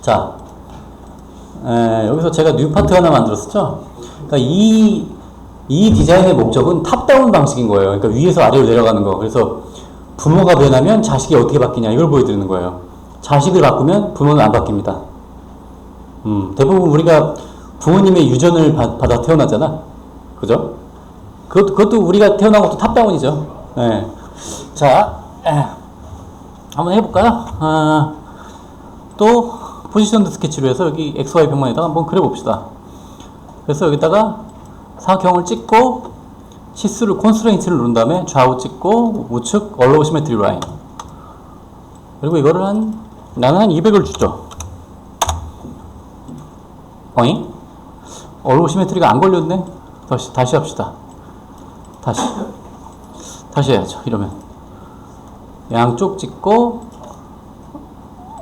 자, 에, 여기서 제가 뉴 파트 하나 만들었었죠? 그러니까 이, 이 디자인의 목적은 탑다운 방식인 거예요. 그러니까 위에서 아래로 내려가는 거. 그래서 부모가 변하면 자식이 어떻게 바뀌냐 이걸 보여드리는 거예요. 자식을 바꾸면 부모는 안 바뀝니다. 음, 대부분 우리가 부모님의 유전을 받, 받아 태어나잖아. 그죠? 그것도, 그것도 우리가 태어난 것도 탑다운이죠. 네. 자, 에, 한번 해볼까요? 아, 또 포지션드 스케치로 해서 여기 XY 평면에다가 한번 그려봅시다. 그래서 여기다가 사각형을 찍고 치수를 콘스트레인트를 누른 다음에 좌우 찍고 우측 얼로우 시메트리 라인 그리고 이거를 한 나는 한 200을 주죠. 어잉? 얼로우 시메트리가 안 걸렸네. 다시 다시 합시다. 다시 다시 해야죠. 이러면 양쪽 찍고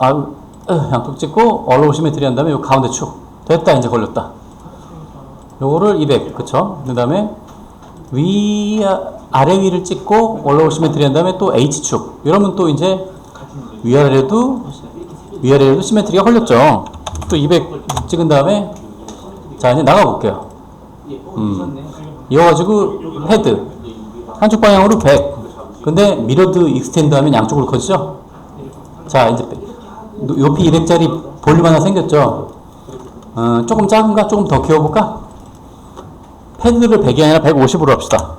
아 어, 양쪽 찍고 얼로우 시메트리 한 다음에 요 가운데 축. 됐다 이제 걸렸다. 요거를 200 그쵸? 그 다음에 위 아래 위를 찍고 올라오 시메트리 한 다음에 또 H축. 이러면 또 이제 위아래도 위아래도 시메트리가 걸렸죠. 또 200 찍은 다음에 자 이제 나가 볼게요. 음. 이어가지고 헤드. 한쪽 방향으로 100 근데 미러드 익스텐드 하면 양쪽으로 커지죠? 자 이제 높이 200짜리 볼륨 하나 생겼죠 어, 조금 작은가 조금 더 키워볼까 패드를 100이 아니라 150으로 합시다.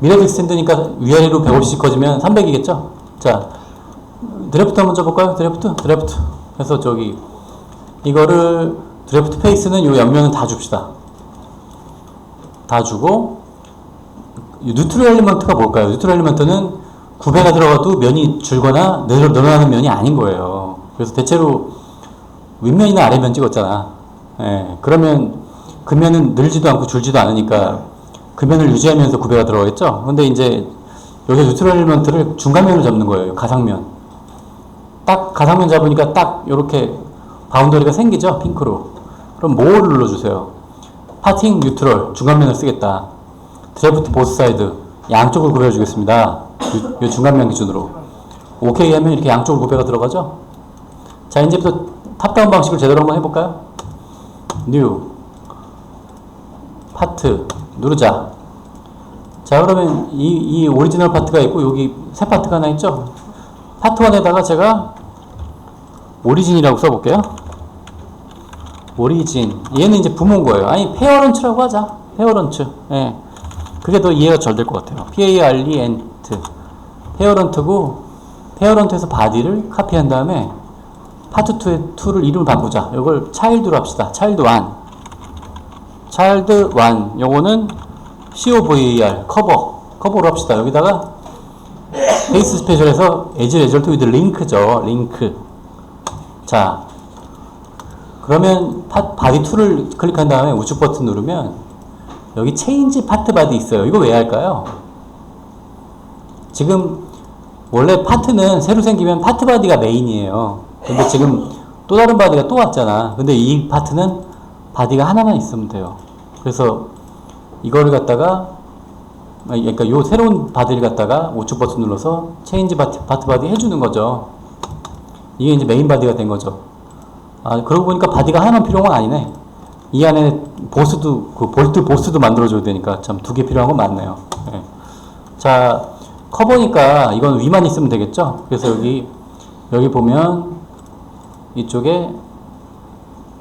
미러드 익스텐드니까 위아래로 150씩 커지면 300이겠죠? 자, 드래프트 한번 줘볼까요? 드래프트? 드래프트. 그래서 저기, 이거를, 드래프트 페이스는 요 옆면은 다 줍시다. 다 주고, 이 뉴트럴 엘리먼트가 뭘까요? 뉴트럴 엘리먼트는 9배가 들어가도 면이 줄거나 늘- 늘어나는 면이 아닌 거예요. 그래서 대체로 윗면이나 아래면 찍었잖아. 예, 그러면 금면은 늘지도 않고 줄지도 않으니까 금면을 유지하면서 구배가 들어가겠죠. 근데 이제 여기서 뉴트럴 엘리먼트를 중간면을 잡는 거예요. 가상면. 딱 가상면 잡으니까 딱 이렇게 바운더리가 생기죠. 핑크로. 그럼 뭐를 눌러주세요. 파팅 뉴트럴 중간면을 쓰겠다. 드래프트 보스 사이드 양쪽을 구별해주겠습니다. 이- 이 중간면 기준으로. 오케이 하면 이렇게 양쪽으로 구배가 들어가죠. 자 이제부터 탑다운 방식을 제대로 한번 해볼까요? 뉴 파트 누르자. 자 그러면 이, 이 오리지널 파트가 있고 여기 새 파트가 하나 있죠? 파트 1에다가 제가 오리진이라고 써볼게요. 오리진 얘는 이제 부모인 거예요. 아니 페어런츠라고 하자. 페어런츠 예. 그게 더 이해가 잘 될 것 같아요. P-A-R-E-N-T 페어런트고 페어런트에서 바디를 카피한 다음에 파트 2의 2를 이름을 바꾸자. 이걸 차일드로 합시다. 차일드 1 차일드 1 요거는 COVAR 커버 커버로 합시다. 여기다가 베이스 스페셜에서 에지 레절트 위드 링크죠. 링크 자 그러면 파, 바디 2를 클릭한 다음에 우측 버튼 누르면 여기 체인지 파트 바디 있어요. 이거 왜 할까요? 지금 원래 파트는 새로 생기면 파트 바디가 메인이에요 근데 지금 또 다른 바디가 또 왔잖아 근데 이 파트는 바디가 하나만 있으면 돼요. 그래서 이거를 갖다가 그러니까 요 새로운 바디를 갖다가 우측 버튼 눌러서 체인지 바트, 바트 바디 해주는 거죠. 이게 이제 메인 바디가 된 거죠. 아 그러고 보니까 바디가 하나만 필요한 건 아니네. 이 안에 보스도 그 볼트 보스도 만들어줘야 되니까 참 두 개 필요한 건 맞네요. 예. 자 커버니까 이건 위만 있으면 되겠죠. 그래서 여기 여기 보면 이쪽에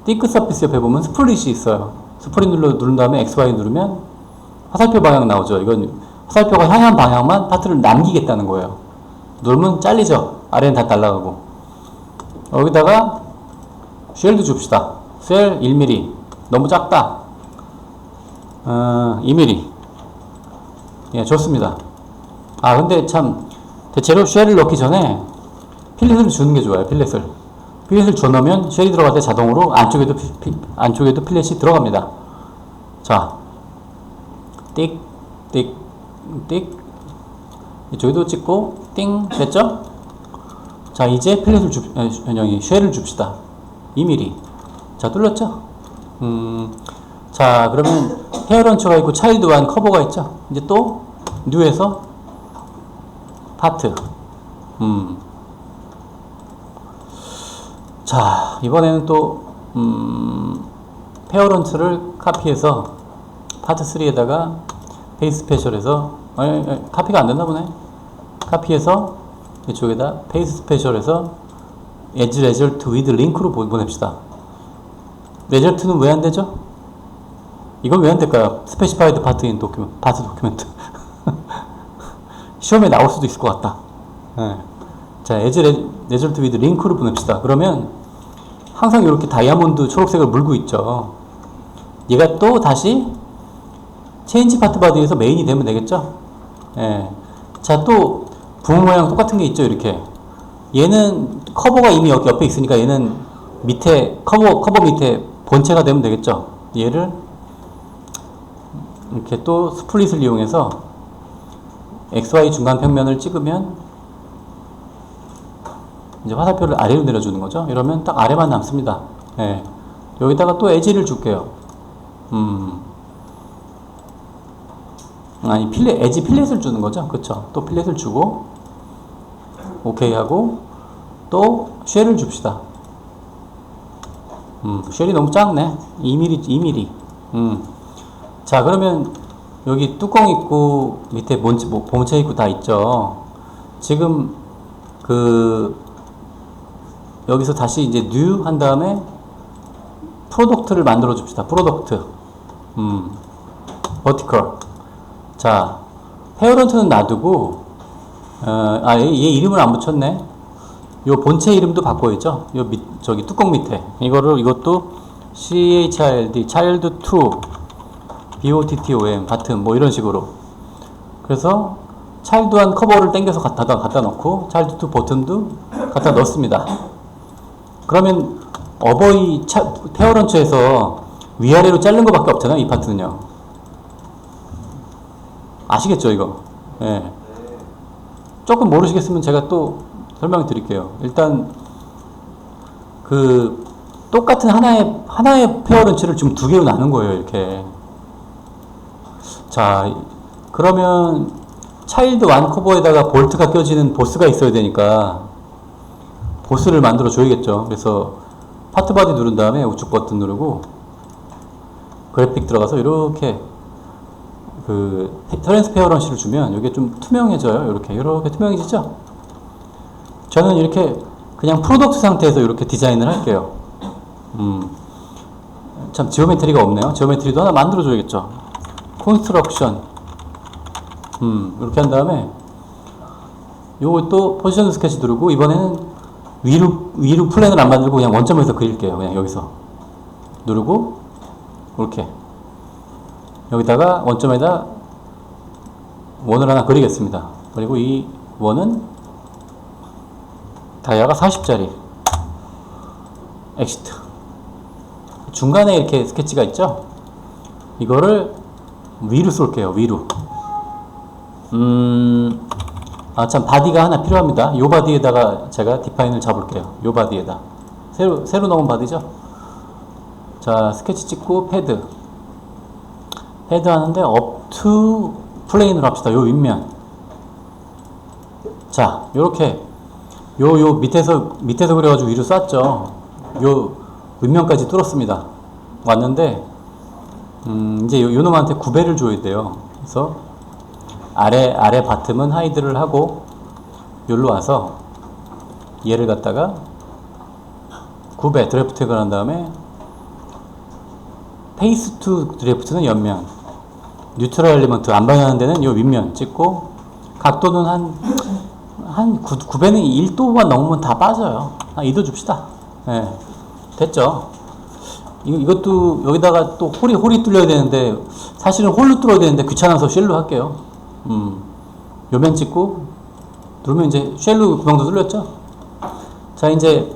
띵크 서피스 옆에 보면 스플릿이 있어요. 스플릿 눌러 누른 다음에 XY 누르면 화살표 방향 나오죠. 이건 화살표가 향한 방향만 파트를 남기겠다는 거예요. 누르면 잘리죠. 아래는 다 날라가고. 여기다가 쉘도 줍시다. 쉘 1mm. 너무 작다. 어, 2mm. 예, 좋습니다. 아, 근데 참, 대체로 쉘을 넣기 전에 필렛을 주는 게 좋아요, 필렛을. 필렛을 줘놓으면 쉘이 들어갈 때 자동으로 안쪽에도 피, 피- 안쪽에도 필렛이 들어갑니다. 자, 띡, 띡, 띡. 이쪽에도 찍고 띵 됐죠? 자, 이제 필렛을 줍, 아, 여기 쉘을 줍시다. 2mm. 자, 뚫렸죠? 음, 자, 그러면 헤어런처가 있고 차일드한 커버가 있죠? 이제 또 뉴에서 파트. 음. 자, 이번에는 또, 음, 페어런트를 카피해서 파트 3에다가 페이스 스페셜에서, 아니, 아니, 카피가 안 됐나 보네. 카피해서 이쪽에다 페이스 스페셜에서 에지 레저트 위드 링크로 보- 보냅시다. 레저트는 왜 안 되죠? 이건 왜 안 될까요? 스페시파이드 파트 인 도큐멘트, 파트 도큐멘트. 시험에 나올 수도 있을 것 같다. 예. 자, 에즈 레저트 위드 링크를 보냅시다. 그러면 항상 이렇게 다이아몬드 초록색을 물고 있죠. 얘가 또 다시 체인지 파트 바디에서 메인이 되면 되겠죠? 예. 자, 또 부모 모양 똑같은 게 있죠, 이렇게. 얘는 커버가 이미 여기 옆에 있으니까 얘는 밑에 커버 커버 밑에 본체가 되면 되겠죠. 얘를 이렇게 또 스플릿을 이용해서 XY 중간 평면을 찍으면 이제 화살표를 아래로 내려주는 거죠. 이러면 딱 아래만 남습니다. 예. 여기다가 또 에지를 줄게요. 음. 아니, 필렛, 에지 필렛을 주는 거죠. 그쵸. 또 필렛을 주고, 오케이 하고, 또 쉘을 줍시다. 음, 쉘이 너무 작네. 2mm, 2mm. 음. 자, 그러면 여기 뚜껑 있고, 밑에 본체, 뭐, 본체 있고 다 있죠. 지금 그, 여기서 다시 이제 new 한 다음에 프로덕트를 만들어 줍시다. 프로덕트. 음. 버티컬. 자, 페어런트는 놔두고, 어, 아, 얘, 얘 이름을 안 붙였네. 요 본체 이름도 바꿔야죠. 요 밑, 저기 뚜껑 밑에. 이거를, 이것도 CHILD, child2, BOTTOM, 같은, 뭐 이런 식으로. 그래서, 차일드한 커버를 당겨서 갖다, 갖다 놓고, 차일드2 버튼도 갖다 넣습니다. 그러면, 어버이 차, 페어런트에서 위아래로 자른 것밖에 없잖아요, 이 파트는요. 아시겠죠, 이거? 예. 조금 모르시겠으면 제가 또 설명 드릴게요. 일단, 그, 똑같은 하나의, 하나의 페어런치를 지금 두 개로 나눈 거예요, 이렇게. 자, 그러면, 차일드 완 커버에다가 볼트가 껴지는 보스가 있어야 되니까, 보스를 만들어 줘야겠죠. 그래서, 파트 바디 누른 다음에 우측 버튼 누르고, 그래픽 들어가서 이렇게 그 트랜스페어런시를 주면 이게 좀 투명해져요. 이렇게 이렇게 투명해지죠. 저는 이렇게 그냥 프로덕트 상태에서 이렇게 디자인을 할게요. 음, 참 지오메트리가 없네요. 지오메트리도 하나 만들어 줘야겠죠. 콘스트럭션. 음, 이렇게 한 다음에 또 포지션 스케치 누르고 이번에는 위로 위로 플랜을 안 만들고 그냥 원점에서 그릴게요. 그냥 여기서 누르고 이렇게 여기다가 원점에다 원을 하나 그리겠습니다. 그리고 이 원은 다이아가 40짜리 엑시트 중간에 이렇게 스케치가 있죠? 이거를 위로 쏠게요. 위로 음... 아 참 바디가 하나 필요합니다. 요 바디에다가 제가 디파인을 잡을게요. 요 바디에다 새로 새로 넣은 바디죠? 자 스케치 찍고 패드 헤드 하는데 업투 플레인으로 합시다. 요 윗면. 자, 요렇게 요 요 밑에서 밑에서 그래가지고 위로 쐈죠. 요 윗면까지 뚫었습니다. 왔는데 음, 이제 요, 요 놈한테 구배를 줘야 돼요. 그래서 아래 아래 바텀은 하이드를 하고 여기로 와서 얘를 갖다가 구배 드래프트를 한 다음에 페이스 투 드래프트는 옆면 뉴트럴 엘리먼트 안 반하는 데는 요 윗면 찍고 각도는 한, 한 9, 9배는 1도만 넘으면 다 빠져요. 한 2도 줍시다. 예. 됐죠? 이거, 이것도 여기다가 또 홀이, 홀이 뚫려야 되는데 사실은 홀로 뚫어야 되는데 귀찮아서 쉘로 할게요. 음. 요면 찍고 누르면 이제 쉘로 구멍도 뚫렸죠? 자, 이제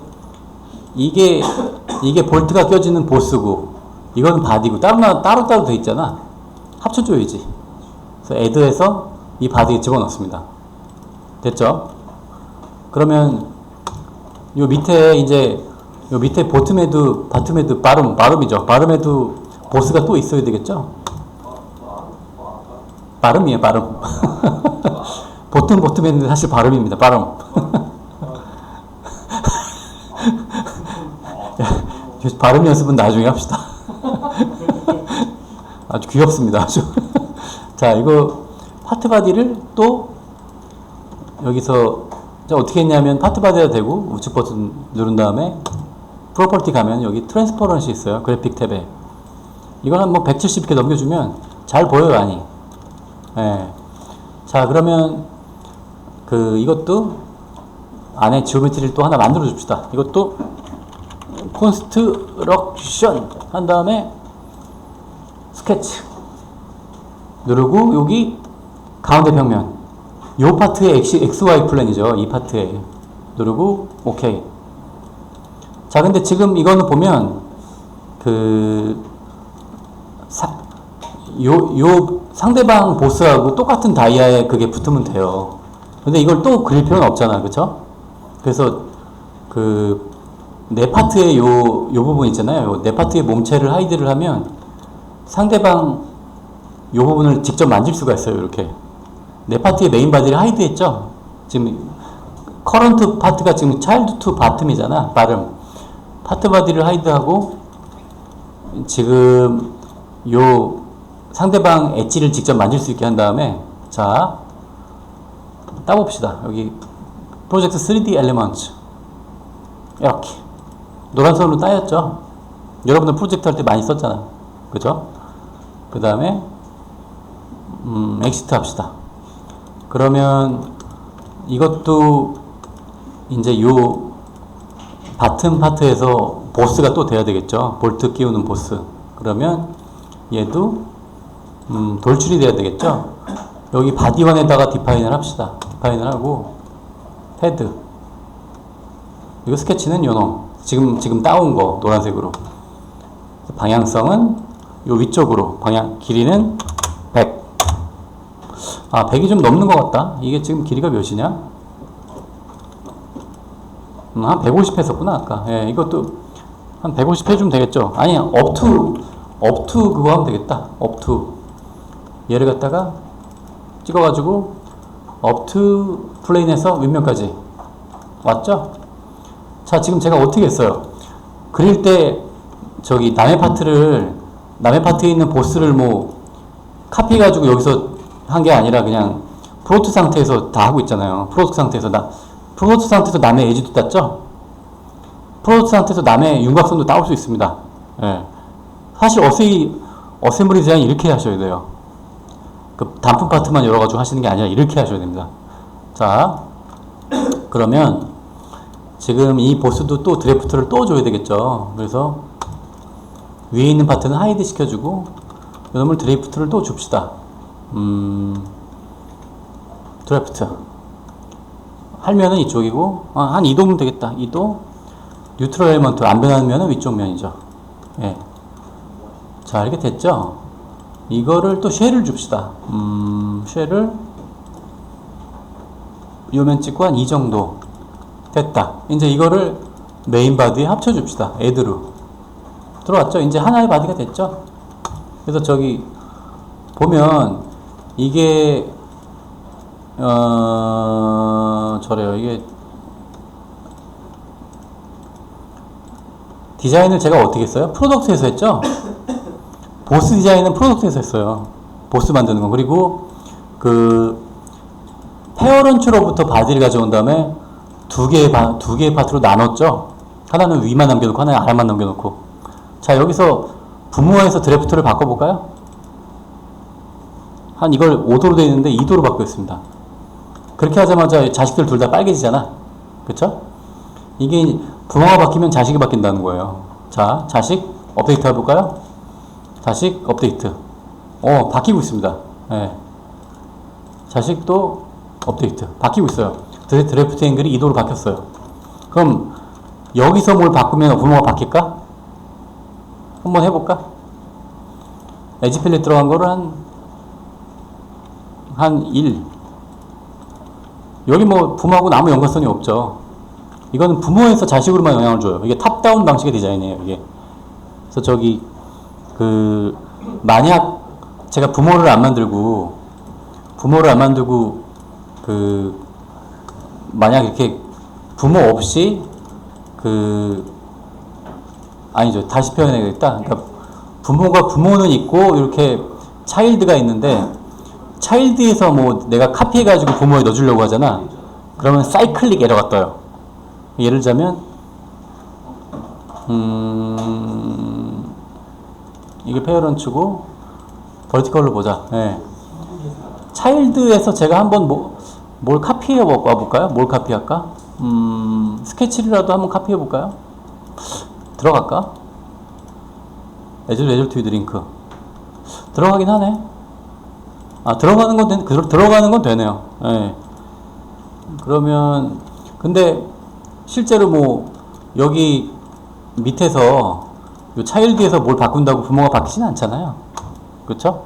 이게, 이게 볼트가 껴지는 보스고 이건 바디고 따로, 따로 따로 돼 있잖아. 합쳐줘야지. 그래서 애드해서 이 바디에 집어넣습니다. 됐죠? 그러면 요 밑에 이제 요 밑에 보트메드 바트메드 바름 바름이죠. 바름에도 보스가 또 있어야 되겠죠? 바름이에요, 바름. 보통 보트메드는 사실 바름입니다. 바름. 발음 연습은 나중에 합시다. 아주 귀엽습니다. 아주. 자, 이거 파트 바디를 또 여기서 자, 어떻게 했냐면 파트 바디가 되고 우측 버튼 누른 다음에 프로퍼티 가면 여기 트랜스퍼런시 있어요. 그래픽 탭에. 이걸 한 뭐 170개 넘겨주면 잘 보여요, 많이. 예. 자, 그러면 그 이것도 안에 지오메트리를 또 하나 만들어 줍시다. 이것도 콘스트럭션 한 다음에 스케치 누르고 여기 가운데 평면 요 파트의 XY 플랜이죠. 이 파트에 누르고 오케이. 자, 근데 지금 이거는 보면 그 사, 요, 요 상대방 보스하고 똑같은 다이아에 그게 붙으면 돼요. 근데 이걸 또 그릴 필요는 없잖아. 그쵸? 그래서 그내 파트의 요, 요 부분 있잖아요. 요내 파트의 몸체를 하이드를 하면 상대방 요 부분을 직접 만질 수가 있어요. 이렇게. 내 파트의 메인 바디를 하이드 했죠? 지금 커런트 파트가 지금 차일드 투 바텀이잖아. 발음. 파트 바디를 하이드하고 지금 요 상대방 엣지를 직접 만질 수 있게 한 다음에 자 따봅시다. 여기 프로젝트 3D 엘리먼트 이렇게 노란 선으로 따였죠. 여러분들 프로젝트 할 때 많이 썼잖아. 그죠? 그 다음에 음, 엑시트 합시다. 그러면 이것도 이제 요 바튼 파트에서 보스가 또 돼야 되겠죠. 볼트 끼우는 보스. 그러면 얘도 음, 돌출이 돼야 되겠죠. 여기 바디원에다가 디파인을 합시다. 디파인을 하고 헤드. 이거 스케치는 요놈. 지금 지금 따온 거 노란색으로. 방향성은 요 위쪽으로. 방향 길이는 100. 아, 100이 좀 넘는 것 같다. 이게 지금 길이가 몇이냐? 음, 한 150 했었구나, 아까. 예, 이것도 한 150 해주면 되겠죠. 아니, up to 그거 하면 되겠다. to. 얘를 갖다가 찍어가지고, to 플레인에서 윗면까지. 왔죠? 자, 지금 제가 어떻게 했어요? 그릴 때, 저기, 남의 파트를, 남의 파트에 있는 보스를 뭐, 카피해가지고 여기서 한 게 아니라 그냥 프로트 상태에서 다 하고 있잖아요. 프로트 상태에서 나, 프로트 상태에서 남의 에지도 땄죠? 프로트 상태에서 남의 윤곽선도 따올 수 있습니다. 예. 사실 어세이, 어셈블리 디자인 이렇게 하셔야 돼요. 그 단품 파트만 열어가지고 하시는 게 아니라 이렇게 하셔야 됩니다. 자, 그러면 지금 이 보스도 또 드래프트를 또 줘야 되겠죠. 그래서 위에 있는 파트는 하이드 시켜주고 이놈을 드래프트를 또 줍시다. 음, 드래프트. 할면은 이쪽이고, 아, 한 2도면 되겠다. 2도. 뉴트럴 엘먼트 안 변하는 면은 위쪽 면이죠. 예. 자, 이렇게 됐죠? 이거를 또 쉘을 줍시다. 음, 쉘을 요면 찍고 한 이 정도. 됐다. 이제 이거를 메인 바디에 합쳐줍시다. 애드로. 들어왔죠? 이제 하나의 바디가 됐죠? 그래서 저기, 보면, 이게, 어, 저래요. 이게, 디자인을 제가 어떻게 했어요? 프로덕트에서 했죠? 보스 디자인은 프로덕트에서 했어요. 보스 만드는 거. 그리고, 그, 페어런츠로부터 바디를 가져온 다음에 두 개의, 바, 두 개의 파트로 나눴죠? 하나는 위만 남겨놓고, 하나는 아래만 남겨놓고. 자, 여기서 부모에서 드래프트를 바꿔볼까요? 한 이걸 5도로 되어 있는데 2도로 바꾸겠습니다. 그렇게 하자마자 자식들 둘 다 빨개지잖아. 그쵸? 이게 부모가 바뀌면 자식이 바뀐다는 거예요. 자, 자식 업데이트 해볼까요? 자식 업데이트. 어, 바뀌고 있습니다. 예. 자식도 업데이트. 바뀌고 있어요. 드래, 드래프트 앵글이 2도로 바뀌었어요. 그럼 여기서 뭘 바꾸면 부모가 바뀔까? 한번 해볼까? 에지 필렛 들어간 거를 한, 한 1. 여기 뭐 부모하고 아무 연관성이 없죠. 이거는 부모에서 자식으로만 영향을 줘요. 이게 탑다운 방식의 디자인이에요, 이게. 그래서 저기, 그, 만약 제가 부모를 안 만들고, 부모를 안 만들고, 그, 만약 이렇게 부모 없이, 그, 아니죠. 다시 표현해야겠다. 그러니까 부모가 부모는 있고 이렇게 차일드가 있는데 차일드에서 뭐 내가 카피해가지고 부모에 넣어주려고 하잖아. 그러면 사이클릭 에러가 떠요. 예를 들자면 음 이게 페어런츠고 버티컬로 보자. 예. 차일드에서 제가 한번 뭐, 뭘 카피해 와볼까요? 뭘 카피할까? 음, 스케치라도 한번 카피해 볼까요? 들어갈까? 에즐 에즐 투 드링크 들어가긴 하네. 아 들어가는 건 되, 그, 들어가는 건 되네요. 예. 그러면 근데 실제로 뭐 여기 밑에서 요 차일드에서 뭘 바꾼다고 부모가 바뀌진 않잖아요. 그렇죠?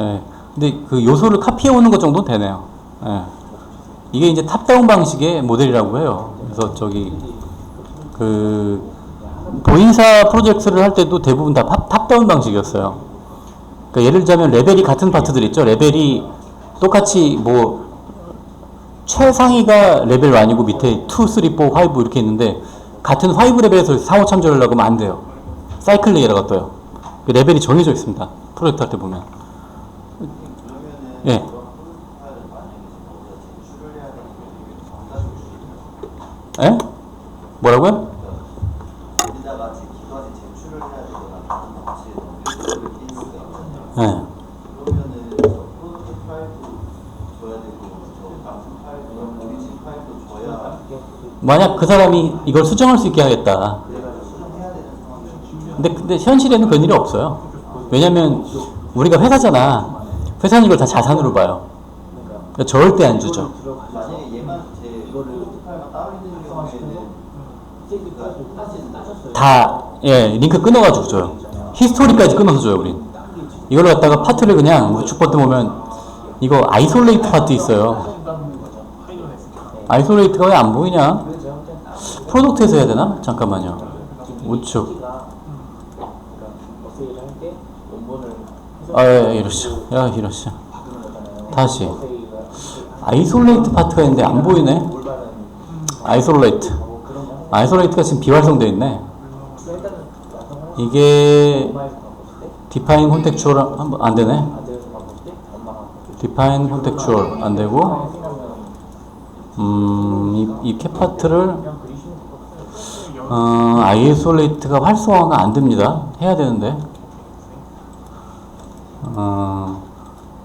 예. 근데 그 요소를 카피해 오는 것 정도는 되네요. 예. 이게 이제 탑다운 방식의 모델이라고 해요. 그래서 저기 그 보인사 프로젝트를 할 때도 대부분 다 탑, 탑다운 방식이었어요. 그러니까 예를 들자면 레벨이 같은 파트들 있죠. 레벨이 똑같이 뭐 최상위가 레벨 1이고 밑에 2, 3, 4, 5 이렇게 있는데 같은 5 레벨에서 4, 5 참조하려고 하면 안 돼요. 사이클 레이어가 떠요. 그 레벨이 정해져 있습니다. 프로젝트 할 때 보면. 예. 예? 뭐라고요? 예. 만약 그 사람이 이걸 수정할 수 있게 하겠다. 내가 수정해야 되는 상황이죠. 근데, 근데 현실에는 그런 일이 없어요. 왜냐면 우리가 회사잖아. 회사는 이걸 다 자산으로 봐요. 그러니까 절대 안 주죠. 다, 예, 링크 끊어가지고 줘요. 히스토리까지 끊어서 줘요, 우린. 이걸 갖다가 파트를 그냥 우측 버튼 보면 이거 아이솔레이트 파트 있어요. 아이솔레이트가 왜 안 보이냐? 프로덕트에서 해야 되나? 잠깐만요. 우측. 아, 예, 이러시죠. 야, 이러시죠. 다시. 아이솔레이트 파트가 있는데 안 보이네? 아이솔레이트. 아이솔레이트가 지금 비활성되어 있네. 이게 디파인 콘텍추얼 한번 안 되네. 디파인 콘텍추얼 안 되고 음, 이, 이 캡 파트를 어, 아이솔레이트가 활성화가 안 됩니다. 해야 되는데.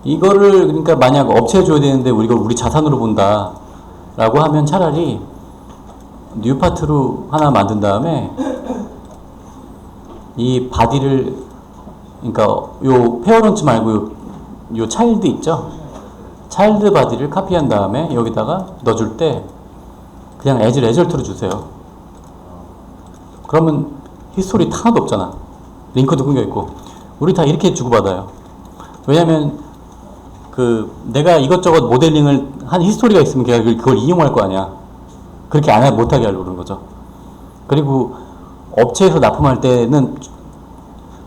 이거를 그러니까 만약 업체에 줘야 되는데 우리가 우리 자산으로 본다라고 하면 차라리 뉴 파트로 하나 만든 다음에 이 바디를 그러니까 요 페어런츠 말고 요, 요 차일드 있죠? 차일드 바디를 카피한 다음에 여기다가 넣어줄 때 그냥 에즈 레절트로 주세요. 그러면 히스토리 다 하나도 없잖아. 링크도 끊겨 있고 우리 다 이렇게 주고받아요. 왜냐면 그 내가 이것저것 모델링을 한 히스토리가 있으면 걔가 그걸- 이용할 거 아니야. 그렇게 안 하, 못하게 하려고 그러는 거죠. 그리고 업체에서 납품할 때는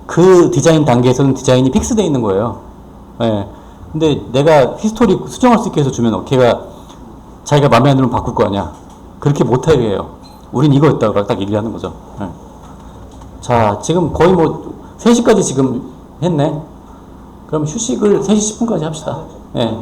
그 디자인 단계에서는 디자인이 픽스되어 있는 거예요. 예. 근데 내가 히스토리 수정할 수 있게 해서 주면 걔가 자기가 마음에 안 들면 바꿀 거 아니야. 그렇게 못하게 해요. 우린 이거였다고 딱 얘기하는 거죠. 예. 자, 지금 거의 뭐 3시까지 지금 했네. 그럼 휴식을 3시 10분까지 합시다. 예.